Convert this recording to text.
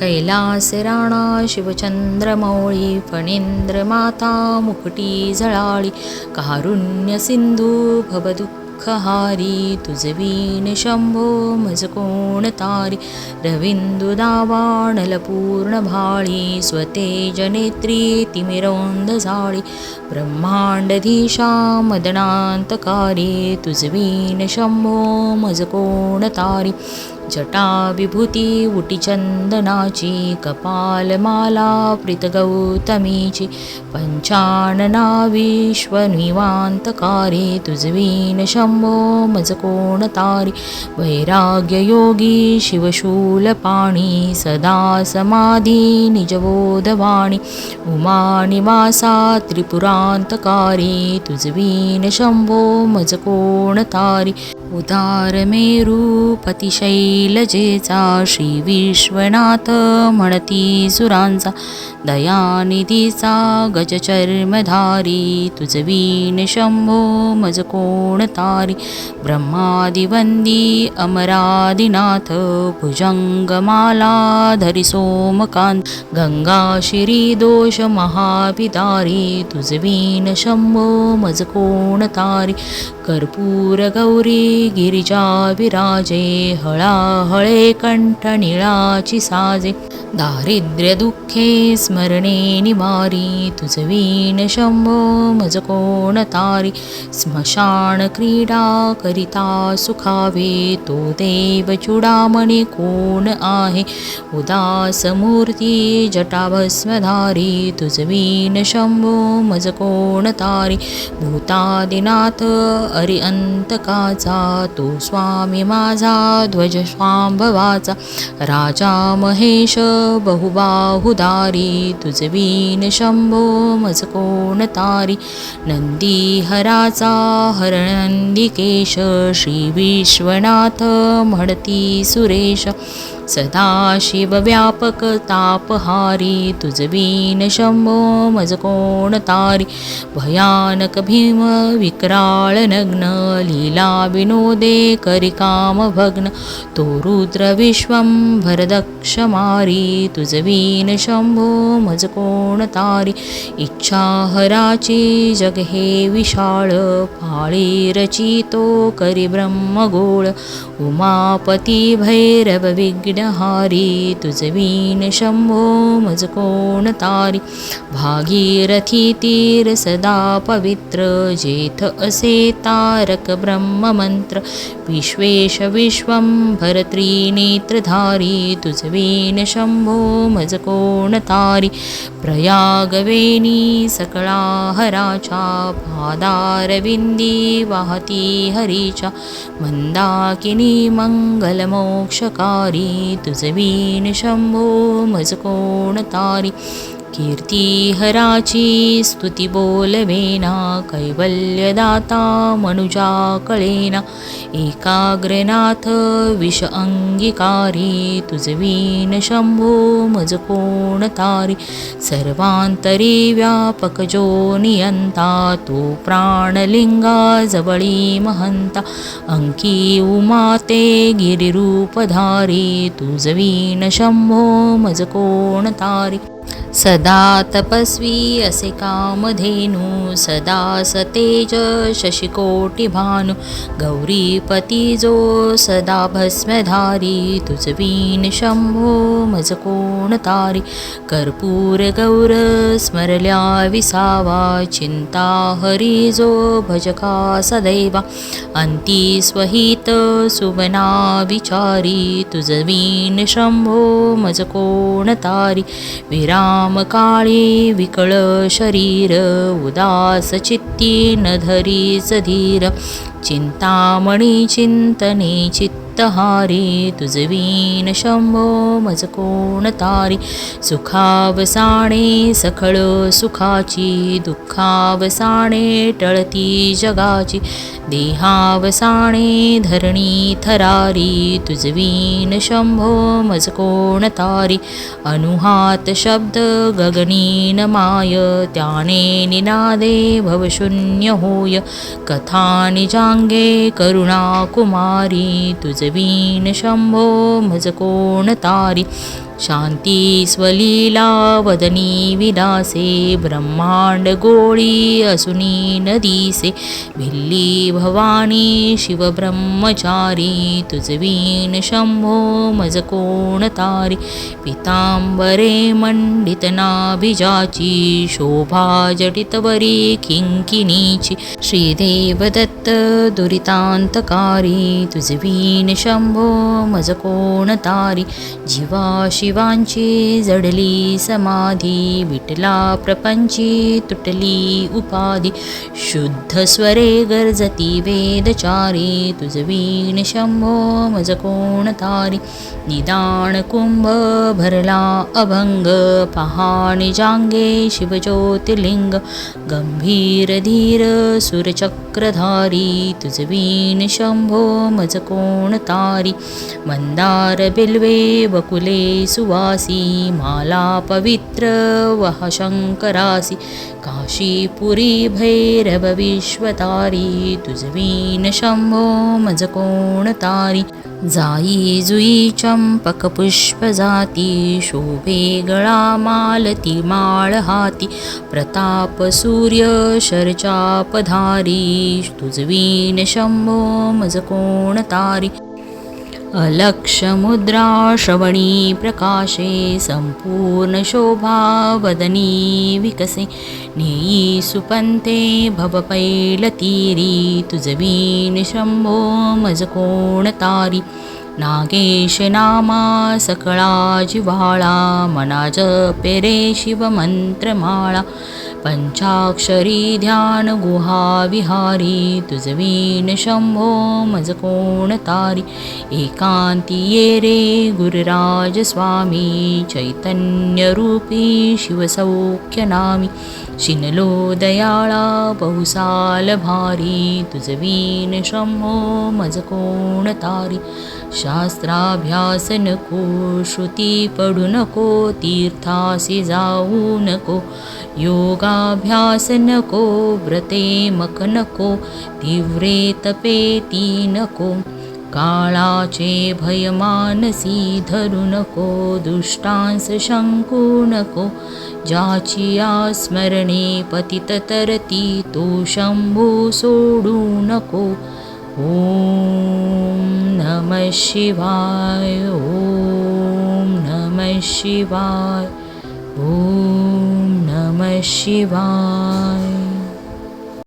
कैलास राणा शिवचंद्रमौळी फणेंद्र माता मुकुटी झळाळी कारुण्य सिंधू भवदुःखहारी तुझवीन शंभो मज कोण तारी रविंदु दावाणल पूर्ण भाळी स्वतेज नेत्री तिमिरोंद झाळी ब्रह्मांडधीशा मदनांतकारी तुझवीन शंभो मज कोण तारी जटा विभूती उटी चंदनाची कपालमाला प्रीतगौतमीची पंचानना विश्वनिवांतकारी तुझवीन शंभो मज कोण तारी वैराग्ययोगी शिवशूलपाणी सदा समाधी निजबोधवाणी उमानिवासा त्रिपुरांतकारी तुझवीन शंभो मज कोण तारी उदारमेरूपतिशैलजेचा श्री विश्वनाथ म्हणती सुरांचा दयानिधीचा गजचर्मधारी तुझवीन शंभो मज कोण तारी ब्रह्मादिवंदी अमरादिनाथ भुजंगमाला धरी सोमकांत गंगा शिरी दोष महापिदारी तुझवीन शंभो मज कोण तारी कर्पूर गौरी गिरिजा विराजे हळाहळे कंठ निळाची साजे. दारिद्र्य दुःखे स्मरणे निवारी तुझवीन शंभो मज कोण तारी. स्मशान क्रीडा करिता सुखावे तो देव चुडामणी कोण आहे. उदास मूर्ती जटाभस्मधारी तुझवीन शंभो मज कोण तारी. भूतादिनाथ अरिअंतकाचा तो स्वामी माझा ध्वज स्वांभवाचा राजा महेश बहुबाहुदारी तुझवीन शंभो मज कोण तारी. नंदी हराचा हरनंदिकेश श्री विश्वनाथ म्हणती सुरेश. सदाशिव व्यापक तापहारी तुजवीन शंभो मज कोण तारी? भयानक भीम विक्राळ नग्न लीला विनोदे करिकाम भग्न. तो रुद्र विश्वं भरदक्ष मारी तुजवीन शंभो मज कोण तारी? इच्छा हराची जग हे विशाळ पाळी रचितो करी ब्रह्मगोळ. उमापती भैरव विघ्नहारी तुझवीन शंभो मज कोण तारी? भागीरथी तीर सदा पवित्र जेथ असे तारक ब्रह्ममंत्र। विश्वेश विश्वं भरत्रिनेत्रधारी तुझवीन शंभो मज कोण तारी? प्रयागवेणी सकळा हराच्या पादारविंदी वाहती हरीच्या मंदाकिनी मंगलमोक्षकारी तुझवीन शंभो मज कोण तारी? कीर्ती हराची स्तुती बोलवेना कैवल्यदाता मनुजा कळेना एकाग्रनाथ विष अंगिकारी तुझवीन शंभो मज कोण तारी सर्वांतरी व्यापक जो नियंता तो प्राणलिंगा जवळी महंता अंकी उमाते गिरिरूपधारी तुझवीन शंभो मज कोण तारी सदा तपस्वी असे कामधेनू सदा सतेज शशिकोटी भानु गौरीपती जो सदा भस्मधारी तुजवीन शंभो मज कोण तारी कर्पूर गौर स्मरल्या विसावा चिंता हरी जो भजका सदैवा अंती स्वहित सुवना विचारी तुजवीन शंभो मज कोण तारी विराम काळी विकळ शरीर उदास चित्ती न धरी सधीर. चिंतामणी चिंतने हारी तुझवीन शंभो मज कोण तारी? सुखावसाणे सखळ सुखाची दुःखावसाणे टळती जगाची. देहावसाणे धरणी थरारी तुझवीन शंभो मज कोण तारी? अनुहात शब्द गगनीन माय त्याने निनादे भवशून्य होय. कथा निजांगे करुणा कुमारी तुझवीन सर्वीन् शंभो भज कोणतारि शांती स्वलीला वदनी विलासे ब्रह्मांड गोळी असुनी नदीसे भिल्ली भवानी शिवब्रह्मचारी तुजवीन शंभो मज कोण तारी पितांबरे मंडित नाभिजाची शोभा जटितवरी किंकिनीची श्रीदेव दत्त दुरितांतकारी तुजवीन शंभो मज कोण तारी जीवा शिवांची जडली समाधी विटला प्रपंची तुटली उपाधी. शुद्ध स्वरे गर्जती वेदचारी तुझवीन शंभो मज कोण तारी. निदान कुंभ भरला अभंग पहाणी जांगे शिवज्योतिर्लिंग. गंभीर धीर सुरचक्रधारी तुझवीन शंभो मज कोण तारी? मंदार बिल्वे वकुले सुवासी माला पवित्र वह शंकरासी। काशीपुरी भैरव विश्वतारी तुझवीन शंभो मज कोण तारी? जाई जुई चंपक पुष्प जाती शोभे गळा मालती माळ हाती। प्रताप सूर्य शरचापधारी तुझवीन शंभो मज कोण तारी? अलक्षमुद्रा श्रवणी प्रकाशे संपूर्ण शोभा वदनी विकसे। नेयी सुपन्ते भवपैलतीरी तुझवीन शंभो मज कोण तारी? नागेश नामा सकळा जिव्हाळा मनाज पेरे शिवमंत्रमाळा पंचाक्षरी ध्यान गुहा विहारी तुझवीन शंभो मज कोण तारी। एकांती ये रे गुरुराज स्वामी चैतन्यरूपी शिवसौख्य नामी। शिनलो दयाळा बहुसाल भारी तुझवीन शंभो मज कोण तारी। शास्त्राभ्यास नको श्रुती पडू नको तीर्थासी जाऊ नको। योगा नको व्रते मक नको तीव्रे तपेती नको काळाचे भय मानसी धरू नको दुष्टांस शंकू नको ज्याची स्मरणे पतित तरती तो शंभू सोडू नको. ॐ नमः शिवाय ॐ नमः शिवाय ॐ शिवाय